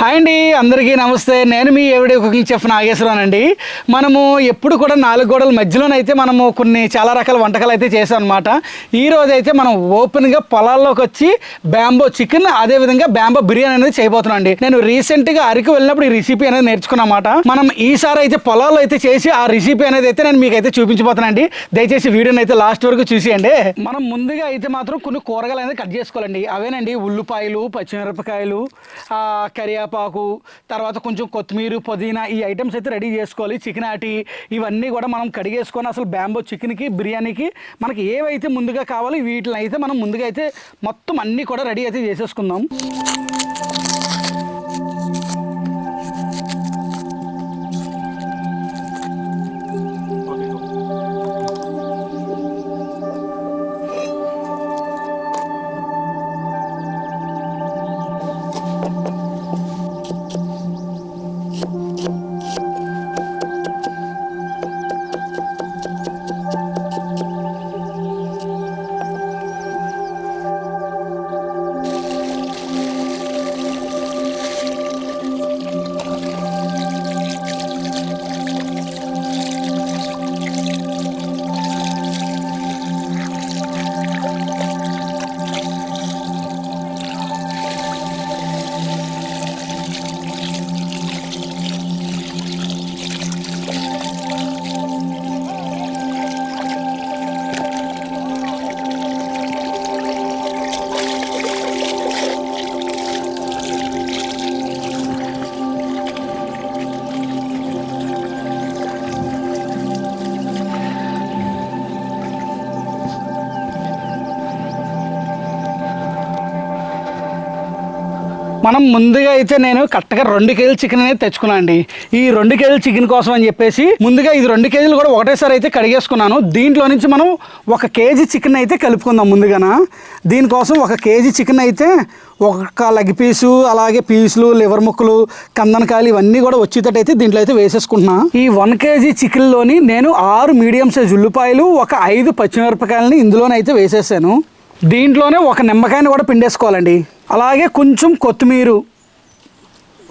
Hi అండి అందరికీ నమస్తే. నేను మీ ఎవడే కుకింగ్ చెఫ్ నాగేశ్వరన్ అండి మనము ఎప్పుడు కూడా నాలుగు గోడల మధ్యలోనైతే మనము కొన్ని చాలా రకాల వంటకాలు అయితే చేసాం అనమాట ఈ అయితే మనం ఓపెన్గా పొలాల్లోకి వచ్చి బ్యాంబో చికెన్ అదేవిధంగా బ్యాంబో బిర్యానీ అనేది చేయబోతున్నాం అండి నేను రీసెంట్గా అరకు వెళ్ళినప్పుడు ఈ రెసిపీ అనేది నేర్చుకున్నమాట. మనం ఈసారి అయితే పొలాల్లో అయితే చేసి ఆ రెసిపీ అనేది అయితే నేను మీకు అయితే చూపించబోతున్నాను అండి దయచేసి వీడియోని అయితే లాస్ట్ వరకు చూసేయండి. మనం ముందుగా అయితే మాత్రం కొన్ని కూరగాయలు అనేది కట్ చేసుకోవాలండి. అవేనండి ఉల్లిపాయలు పచ్చిమిరపకాయలు కరియా కరివేపాకు తర్వాత కొంచెం కొత్తిమీర పుదీనా ఈ ఐటమ్స్ అయితే రెడీ చేసుకోవాలి. చికెన్ ఆటి ఇవన్నీ కూడా మనం కడిగేసుకొని అసలు బ్యాంబో చికెన్కి బిర్యానీకి మనకి ఏవైతే ముందుగా కావాలో వీటిని అయితే మనం ముందుగా అయితే మొత్తం అన్నీ కూడా రెడీ అయితే చేసేసుకుందాం. మనం ముందుగా అయితే నేను కరెక్ట్గా రెండు కేజీల చికెన్ అనేది తెచ్చుకున్నాను అండి. ఈ రెండు కేజీల చికెన్ కోసం అని చెప్పేసి ముందుగా ఇది రెండు కేజీలు కూడా ఒకటేసారి అయితే కడిగేసుకున్నాను. దీంట్లో నుంచి మనం ఒక కేజీ చికెన్ అయితే కలుపుకుందాం ముందుగాన. దీనికోసం ఒక కేజీ చికెన్ అయితే ఒక లెగ్ పీసు అలాగే పీసులు లివర్ ముక్కలు కందనకాయలు ఇవన్నీ కూడా వచ్చేటట్టు అయితే దీంట్లో అయితే వేసేసుకుంటున్నా. ఈ వన్ కేజీ చికెన్లోని నేను ఆరు మీడియం సైజ్ ఉల్లిపాయలు ఒక ఐదు పచ్చిమిరపకాయలని ఇందులోనైతే వేసేసాను. దీంట్లోనే ఒక నిమ్మకాయని కూడా పిండేసుకోవాలండి. అలాగే కొంచెం కొత్తిమీర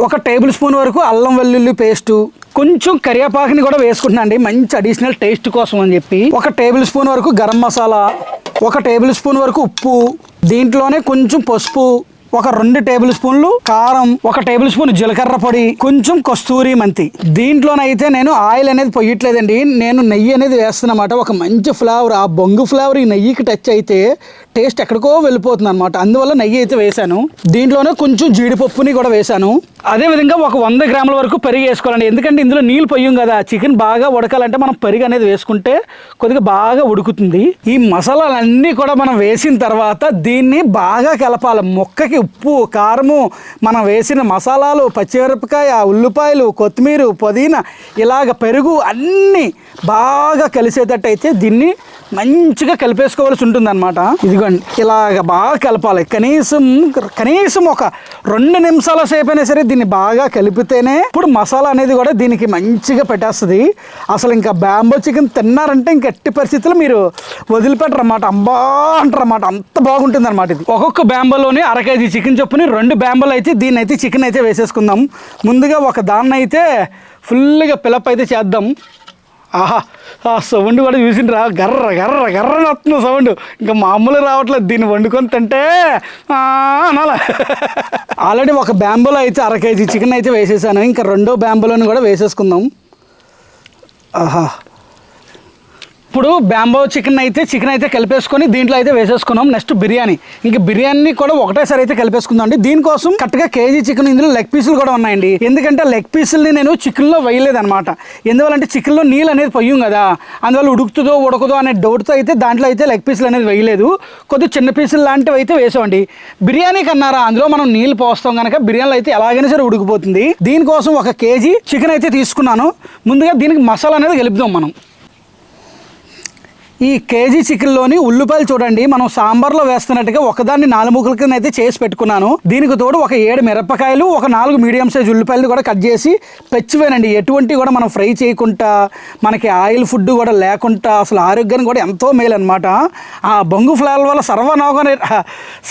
ఒక టేబుల్ స్పూన్ వరకు అల్లం వెల్లుల్లి పేస్టు కొంచెం కరివేపాకుని కూడా వేసుకుంటున్నాను అండి. మంచి అడిషనల్ టేస్ట్ కోసం అని చెప్పి. ఒక టేబుల్ స్పూన్ వరకు గరం మసాలా ఒక టేబుల్ స్పూన్ వరకు ఉప్పు దీంట్లోనే కొంచెం పసుపు ఒక రెండు టేబుల్ స్పూన్లు కారం ఒక టేబుల్ స్పూన్ జీలకర్ర పొడి కొంచెం కస్తూరి మెంతి. దీంట్లోనైతే నేను ఆయిల్ అనేది పొయ్యట్లేదండి. నేను నెయ్యి అనేది వేస్తున్నమాట. ఒక మంచి ఫ్లేవర్ ఆ బొంగు ఫ్లేవర్ ఈ నెయ్యికి టచ్ అయితే టేస్ట్ ఎక్కడికో వెళ్ళిపోతుంది అనమాట అందువల్ల నెయ్యి అయితే వేశాను. దీంట్లోనే కొంచెం జీడిపప్పుని కూడా వేశాను. అదేవిధంగా ఒక వంద గ్రాముల వరకు పెరిగి వేసుకోవాలండి. ఎందుకంటే ఇందులో నీళ్ళు పొయ్యం కదా. చికెన్ బాగా ఉడకాలంటే మనం పెరుగు అనేది వేసుకుంటే కొద్దిగా బాగా ఉడుకుతుంది. ఈ మసాలాలన్నీ కూడా మనం వేసిన తర్వాత దీన్ని బాగా కలపాలి. మొక్కకి ఉప్పు కారము మనం వేసిన మసాలాలు పచ్చిమిరపకాయ ఉల్లిపాయలు కొత్తిమీర పుదీనా ఇలాగ పెరుగు అన్నీ బాగా కలిసేటట్టు అయితే దీన్ని మంచిగా కలిపేసుకోవాల్సి ఉంటుంది అనమాట ఇదిగోండి ఇలాగ బాగా కలపాలి. కనీసం కనీసం ఒక రెండు నిమిషాల సేపు అయినా సరే దీన్ని బాగా కలిపితేనే ఇప్పుడు మసాలా అనేది కూడా దీనికి మంచిగా పెట్టేస్తుంది. అసలు ఇంకా బ్యాంబో చికెన్ తిన్నారంటే ఇంక ఎట్టి పరిస్థితుల్లో మీరు వదిలిపెట్టరు అన్నమాట అంబా అంటారన్నమాట. అంత బాగుంటుంది అనమాట ఇది. ఒక్కొక్క బ్యాంబోలోని అర కేజీ చికెన్ చొప్పుని రెండు బ్యాంబోలు అయితే దీన్ని అయితే చికెన్ అయితే వేసేసుకుందాం. ముందుగా ఒక దాన్ని అయితే ఫుల్గా పిలప్ అయితే చేద్దాం. ఆహా ఆ సౌండ్ కూడా చూసిండ్రా. గర్ర గర్ర గర్ర వస్తుంది సౌండ్. ఇంకా మామూలు రావట్లేదు. దీన్ని వండుకొని తింటే అనాల. ఆల్రెడీ ఒక బ్యాంబోలో అయితే అర కేజీ చికెన్ అయితే వేసేసాను. ఇంకా రెండో బ్యాంబోలోని కూడా వేసేసుకుందాం. ఆహా. ఇప్పుడు బ్యాంబో చికెన్ అయితే చికెన్ అయితే కలిపేసుకొని దీంట్లో అయితే వేసేసుకున్నాం. నెక్స్ట్ బిర్యానీ. ఇంకా బిర్యానీ కూడా ఒకటేసారి అయితే కలిపేసుకుందాం అండి. దీనికోసం కరెక్ట్గా కేజీ చికెన్ ఇందులో లెగ్ పీసులు కూడా ఉన్నాయండి. ఎందుకంటే లెగ్ పీసుల్ని నేను చికెన్లో వేయలేదు అనమాట ఎందువల్లంటే చికెన్లో నీళ్ళు అనేది పొయ్యం కదా. అందువల్ల ఉడుకుతుందో ఉడకదో అనే డౌట్తో అయితే దాంట్లో అయితే లెగ్ పీసులు అనేది వేయలేదు. కొద్దిగా చిన్న పీసులు లాంటివి అయితే వేసామండి. బిర్యానీ కన్నారా? అందులో మనం నీళ్ళు పోస్తాం కనుక బిర్యానీలో అయితే ఎలాగైనా సరే ఉడికిపోతుంది. దీనికోసం ఒక కేజీ చికెన్ అయితే తీసుకున్నాను. ముందుగా దీనికి మసాలా అనేది కలుపుదాం మనం. ఈ కేజీ చికెన్లోని ఉల్లిపాయలు చూడండి. మనం సాంబార్లో వేస్తున్నట్టుగా ఒకదాన్ని నాలుగు ముక్కల కింద అయితే చేసి పెట్టుకున్నాను. దీనికి తోడు ఒక ఏడు మిరపకాయలు ఒక నాలుగు మీడియం సైజ్ ఉల్లిపాయలు కూడా కట్ చేసి పెచ్చివేనండి. ఎటువంటి కూడా మనం ఫ్రై చేయకుండా మనకి ఆయిల్ ఫుడ్ కూడా లేకుండా అసలు ఆరోగ్యానికి కూడా ఎంతో మేలు అనమాట ఆ బొంగు ఫ్లాల వల్ల సర్వనోగ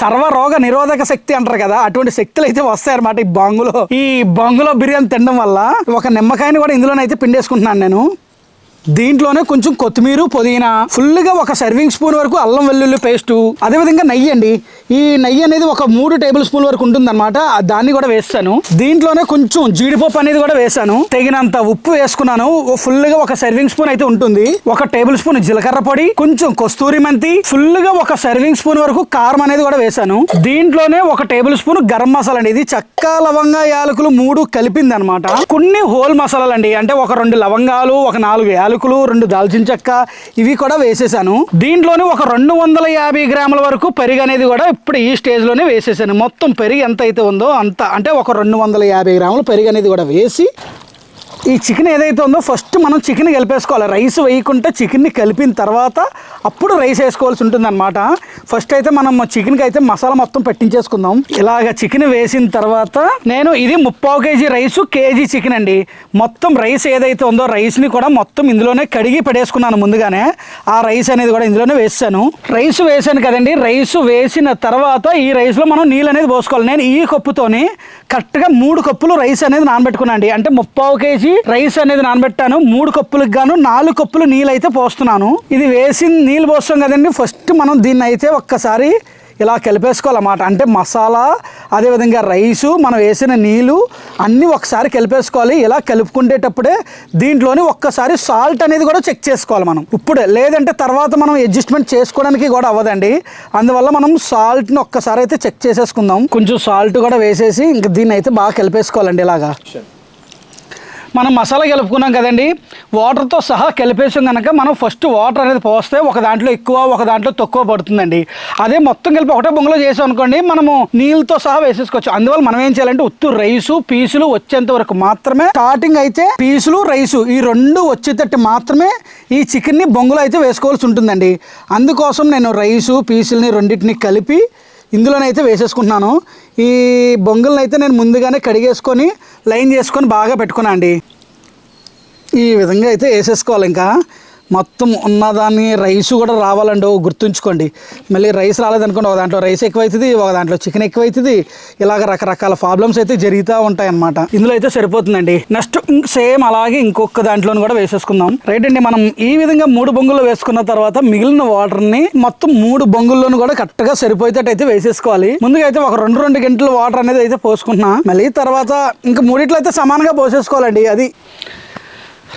సర్వరోగ నిరోధక శక్తి అంటారు కదా అటువంటి శక్తులు అయితే వస్తాయన్నమాట ఈ బొంగులో. ఈ బొంగులో బిర్యానీ తినడం వల్ల ఒక నిమ్మకాయని కూడా ఇందులోనైతే పిండేసుకుంటున్నాను నేను. దీంట్లోనే కొంచెం కొత్తిమీర పుదీనా ఫుల్గా ఒక సర్వింగ్ స్పూన్ వరకు అల్లం వెల్లుల్లి పేస్ట్ అదేవిధంగా నెయ్యి అండి. ఈ నెయ్యి అనేది ఒక మూడు టేబుల్ స్పూన్ వరకు ఉంటుందన్నమాట. ఆ దాన్ని కూడా వేస్తాను. దీంట్లోనే కొంచెం జీడిపప్పు అనేది కూడా వేసాను తగినంత ఉప్పు వేసుకున్నాను. ఓ ఫుల్గా ఒక సర్వింగ్ స్పూన్ అయితే ఉంటుంది. ఒక టేబుల్ స్పూన్ జీలకర్ర పొడి కొంచెం కస్తూరి మెంతి ఫుల్గా ఒక సర్వింగ్ స్పూన్ వరకు కారం అనేది కూడా వేసాను దీంట్లోనే ఒక టేబుల్ స్పూన్ గరం మసాలా అండి. ఇది చక్క లవంగా యాలకులు మూడు కలిపింది అనమాట కొన్ని హోల్ మసాలాలు అండి. అంటే ఒక రెండు లవంగాలు ఒక నాలుగు యాలకులు రెండు దాల్చిన చెక్క ఇవి కూడా వేసేసాను. దీంట్లోనే ఒక రెండు వందల యాభై గ్రాముల వరకు పెరుగు అనేది కూడా ఇప్పుడు ఈ స్టేజ్లోనే వేసేసాను. మొత్తం పెరుగు ఎంత అయితే ఉందో అంత అంటే ఒక రెండు వందల యాభై గ్రాముల పెరుగు అనేది కూడా వేసి ఈ చికెన్ ఏదైతే ఉందో ఫస్ట్ మనం చికెన్ కలిపేసుకోవాలి. రైస్ వేయకుండా చికెన్ని కలిపిన తర్వాత అప్పుడు రైస్ వేసుకోవాల్సి ఉంటుంది అనమాట ఫస్ట్ అయితే మనం చికెన్కి అయితే మసాలా మొత్తం పెట్టించేసుకుందాం. ఇలాగ చికెన్ వేసిన తర్వాత నేను ఇది ముప్పావు కేజీ రైస్ కేజీ చికెన్ అండి. మొత్తం రైస్ ఏదైతే ఉందో రైస్ని కూడా మొత్తం ఇందులోనే కడిగి పడేసుకున్నాను ముందుగానే. ఆ రైస్ అనేది కూడా ఇందులోనే వేసాను. రైస్ వేసాను కదండి. రైస్ వేసిన తర్వాత ఈ రైస్లో మనం నీళ్ళు అనేది పోసుకోవాలి. నేను ఈ కప్పుతోని కరెక్ట్గా మూడు కప్పులు రైస్ అనేది నానబెట్టుకున్నాను అండి. అంటే ముప్పావు కేజీ రైస్ అనేది నానబెట్టాను. మూడు కప్పులకు గాను నాలుగు కప్పులు నీళ్ళు అయితే పోస్తున్నాను. ఇది వేసి నీళ్ళు పోస్తాం కదండి. ఫస్ట్ మనం దీన్ని అయితే ఒక్కసారి ఇలా కలిపేసుకోవాలన్నమాట. అంటే మసాలా అదేవిధంగా రైసు మనం వేసిన నీళ్ళు అన్నీ ఒకసారి కలిపేసుకోవాలి. ఇలా కలుపుకునేటప్పుడే దీంట్లోని ఒక్కసారి సాల్ట్ అనేది కూడా చెక్ చేసుకోవాలి మనం. ఇప్పుడే లేదంటే తర్వాత మనం అడ్జస్ట్మెంట్ చేసుకోవడానికి కూడా అవ్వదండి. అందువల్ల మనం సాల్ట్ని ఒక్కసారి అయితే చెక్ చేసేసుకుందాం. కొంచెం సాల్ట్ కూడా వేసేసి ఇంక దీన్ని అయితే బాగా కలిపేసుకోవాలండి ఇలాగా. మనం మసాలా కలుపుకున్నాం కదండి వాటర్తో సహా కలిపేసాం కనుక మనం ఫస్ట్ వాటర్ అనేది పోస్తే ఒక దాంట్లో ఎక్కువ ఒక దాంట్లో తక్కువ పడుతుందండి. అదే మొత్తం కలిపి ఒకటే బొంగలో చేసాం అనుకోండి మనము నీళ్ళతో సహా వేసేసుకోవచ్చు. అందువల్ల మనం ఏం చేయాలంటే ఉత్తు రైసు పీసులు వచ్చేంత వరకు మాత్రమే. స్టార్టింగ్ అయితే పీసులు రైసు ఈ రెండు వచ్చేటట్టు మాత్రమే ఈ చికెన్ని బొంగులో అయితే వేసుకోవాల్సి ఉంటుందండి. అందుకోసం నేను రైసు పీసులని రెండింటిని కలిపి ఇందులోనైతే వేసేసుకుంటున్నాను. ఈ బొంగులను అయితే నేను ముందుగానే కడిగేసుకొని లైన్ చేసుకొని బాగా పెట్టుకున్నా అండి. ఈ విధంగా అయితే వేసేసుకోవాలి ఇంకా. మొత్తం ఉన్నదాన్ని రైస్ కూడా రావాలండి గుర్తుంచుకోండి. మళ్ళీ రైస్ రాలేదనుకోండి ఒక దాంట్లో రైస్ ఎక్కువైతుంది ఒక దాంట్లో చికెన్ ఎక్కువైతుంది ఇలాగ రకరకాల ప్రాబ్లమ్స్ అయితే జరుగుతూ ఉంటాయన్నమాట. ఇందులో అయితే సరిపోతుందండి. నెక్స్ట్ సేమ్ అలాగే ఇంకొక దాంట్లో కూడా వేసేసుకుందాం. రైట్ అండి మనం ఈ విధంగా మూడు బొంగులు వేసుకున్న తర్వాత మిగిలిన వాటర్ని మొత్తం మూడు బొంగుల్లోనూ కూడా కరెక్ట్గా సరిపోయేటట్టయితే వేసేసుకోవాలి. ముందుగా అయితే ఒక రెండు రెండు గంటల వాటర్ అనేది అయితే పోసుకుంటున్నా. మళ్ళీ తర్వాత ఇంకా మూడిట్లో అయితే సమానంగా పోసేసుకోవాలండి అది.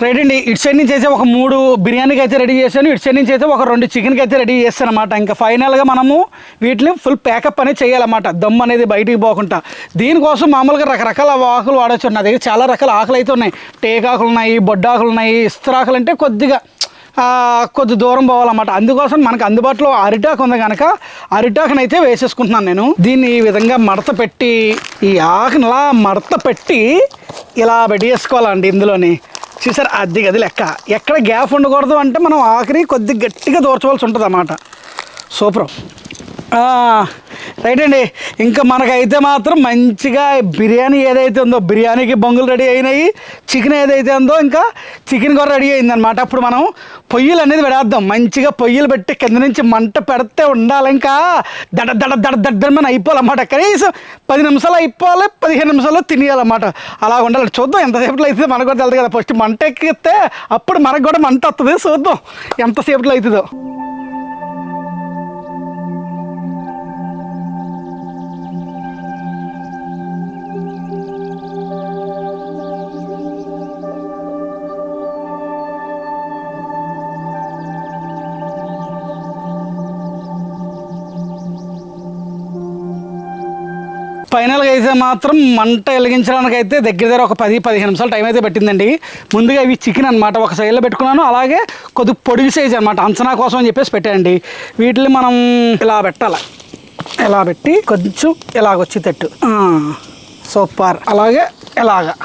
రైట్ అండి ఇటు సైడ్ నుంచి అయితే ఒక మూడు బిర్యానీకి అయితే రెడీ చేశాను ఇటు సైడ్ నుంచి అయితే ఒక రెండు చికెన్కి అయితే రెడీ చేస్తాను అనమాట ఇంకా ఫైనల్గా మనము వీటిని ఫుల్ ప్యాకప్ అనేది చేయాలన్నమాట. దమ్ అనేది బయటికి పోకుండా. దీనికోసం మామూలుగా రకరకాల ఆకులు వాడచ్చు. నా దగ్గర చాలా రకాల ఆకులు అయితే ఉన్నాయి. టేకాకులు ఉన్నాయి బొడ్డాకులు ఉన్నాయి ఇస్తరాకులు అంటే కొద్దిగా కొద్ది దూరం పోవాలన్నమాట. అందుకోసం మనకు అందుబాటులో అరిటాకు ఉంది కనుక అరిటాకుని అయితే వేసేసుకుంటున్నాను నేను. దీన్ని ఈ విధంగా మడత పెట్టి ఈ ఆకుని ఇలా మడత పెట్టి ఇలా పెట్టేసుకోవాలండి ఇందులోని. చూసారు? అది గది లెక్క. ఎక్కడ గ్యాప్ ఉండకూడదు అంటే మనం ఆఖరి కొద్ది గట్టిగా దూర్చవలసి ఉంటుంది అన్నమాట సూపర్. రైట్ అండి. ఇంకా మనకైతే మాత్రం మంచిగా బిర్యానీ ఏదైతే ఉందో బిర్యానీకి బొంగులు రెడీ అయినాయి చికెన్ ఏదైతే ఉందో ఇంకా చికెన్ కూడా రెడీ అయిందనమాట అప్పుడు మనం పొయ్యిలు అనేది పెడేద్దాం. మంచిగా పొయ్యిలు పెట్టి కింద నుంచి మంట పెడితే ఉండాలి ఇంకా. దడ దడ దడ దడ్డమని అయిపోవాలన్నమాట. కనీసం పది నిమిషాలు అయిపోవాలి పదిహేను నిమిషాల్లో తినేయాలన్నమాట. అలా ఉండాలి. చూద్దాం ఎంతసేపట్లో అయితే మనకు కూడా తెలుదు కదా. ఫస్ట్ మంట ఎక్కితే అప్పుడు మనకు కూడా మంట వస్తుంది చూద్దాం ఎంతసేపట్లో అవుతుందో. ఫైనల్గా అయితే మాత్రం మంట వెలిగించడానికి అయితే దగ్గర దగ్గర ఒక పది పదిహేను నిమిషాలు టైం అయితే పెట్టిందండి. ముందుగా ఇవి చికెన్ అనమాట ఒక సైడ్లో పెట్టుకున్నాను. అలాగే కొద్ది పొడిగి సైజ్ అనమాట అంచనా కోసం అని చెప్పేసి పెట్టండి వీటిని మనం ఇలా పెట్టాలి. ఇలా పెట్టి కొంచెం ఇలాగొచ్చి తట్టు సూపర్. అలాగే ఇలాగా.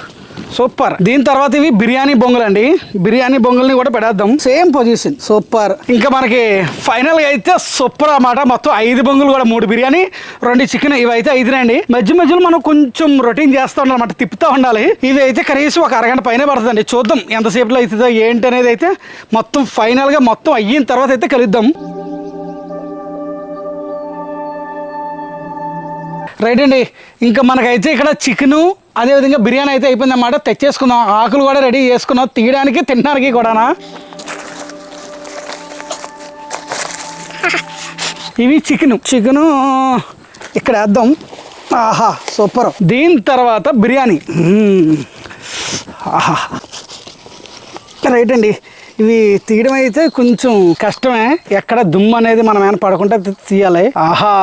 సూపర్. దీని తర్వాత ఇవి బిర్యానీ బొంగులు అండి బిర్యానీ బొంగుల్ని కూడా పెడేద్దాం. సేమ్ పొజిషన్ సూపర్ ఇంకా మనకి ఫైనల్గా అయితే సూపర్ అన్నమాట. మొత్తం ఐదు బొంగులు కూడా మూడు బిర్యానీ రెండు చికెన్ ఇవి అయితే ఐదునండి. మధ్య మధ్యలో మనం కొంచెం రొటీన్ చేస్తూ ఉండాలి అన్నమాట తిప్పుతూ ఉండాలి. ఇవి అయితే కనీసం ఒక అరగంట పైన పడుతుందండి. చూద్దాం ఎంతసేపులో అవుతుందో ఏంటి అనేది అయితే మొత్తం ఫైనల్గా మొత్తం అయిన తర్వాత అయితే కలుద్దాం. రైట్ అండి. ఇంకా మనకైతే ఇక్కడ చికెను అదేవిధంగా బిర్యానీ అయితే అయిపోయింది అన్నమాట తెచ్చేసుకుందాం ఆకులు కూడా రెడీ చేసుకున్నాం. తీయడానికి తినడానికి కూడానా? ఇవి చికెను. చికెను ఇక్కడ వేద్దాం. ఆహా సూపర్. దీని తర్వాత బిర్యానీ. ఆహా. రైట్ అండి. ఇవి తీయడం అయితే కొంచెం కష్టమే. ఎక్కడ దుమ్ము అనేది మనం ఏమైనా పడకుండా తీయాలి. ఆహా!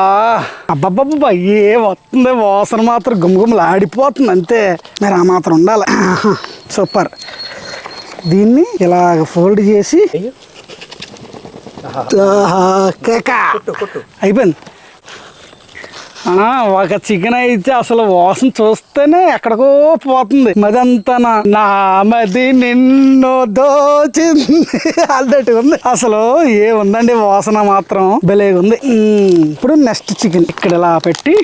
అబ్బబ్బబ్బా ఏ వస్తుంది? వాసన మాత్రం గుమగుమలు ఆడిపోతుంది అంతే. మరి ఆ మాత్రం ఉండాలి. ఆహా, సూపర్. దీన్ని ఇలాగ ఫోల్డ్ చేసి ఆహా, కేక. అయిపోయింది. ఒక చికెన్ అయితే అసలు వాసన చూస్తేనే ఎక్కడికో పోతుంది. మదంతా నా- నా మది నిన్ను దోచింది. అన్నట్టు ఉంది. అసలు ఏ ఉందండి వాసన మాత్రం? భలే ఉంది. ఇప్పుడు నెక్స్ట్ చికెన్ ఇక్కడ ఇలా పెట్టి.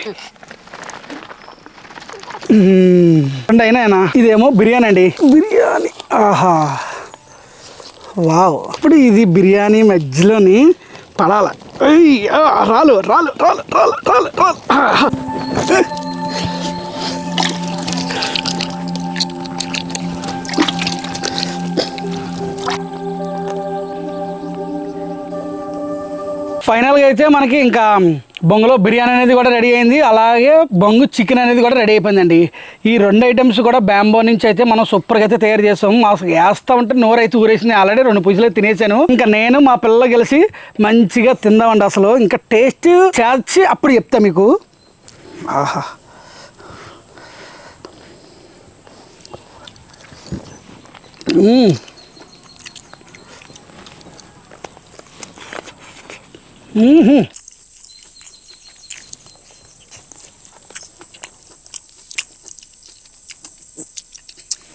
మ్మ్. అయినా ఇదేమో బిర్యానీ అండి. బిర్యానీ. ఆహా. వావ్. ఇప్పుడు ఇది బిర్యానీ మధ్యలోని పడాల. రాలు రాలు రాలు రాలు రాలు రాలు. ఫైనల్గా అయితే మనకి ఇంకా బొంగులో బిర్యానీ అనేది కూడా రెడీ అయింది. అలాగే బొంగు చికెన్ అనేది కూడా రెడీ అయిపోయిందండి. ఈ రెండు ఐటమ్స్ కూడా బ్యాంబో నుంచి అయితే మనం సూపర్గా అయితే తయారు చేస్తాం అసలు వేస్తా ఉంటే నోరు అయితే ఊరేసింది. ఆల్రెడీ రెండు పుజులు తినేసాను. ఇంకా నేను మా పిల్లలు కలిసి మంచిగా తిందామండి అసలు. ఇంకా టేస్ట్ చేర్చి అప్పుడు చెప్తా మీకు. ఆహా. మ్మ్హ్మ్.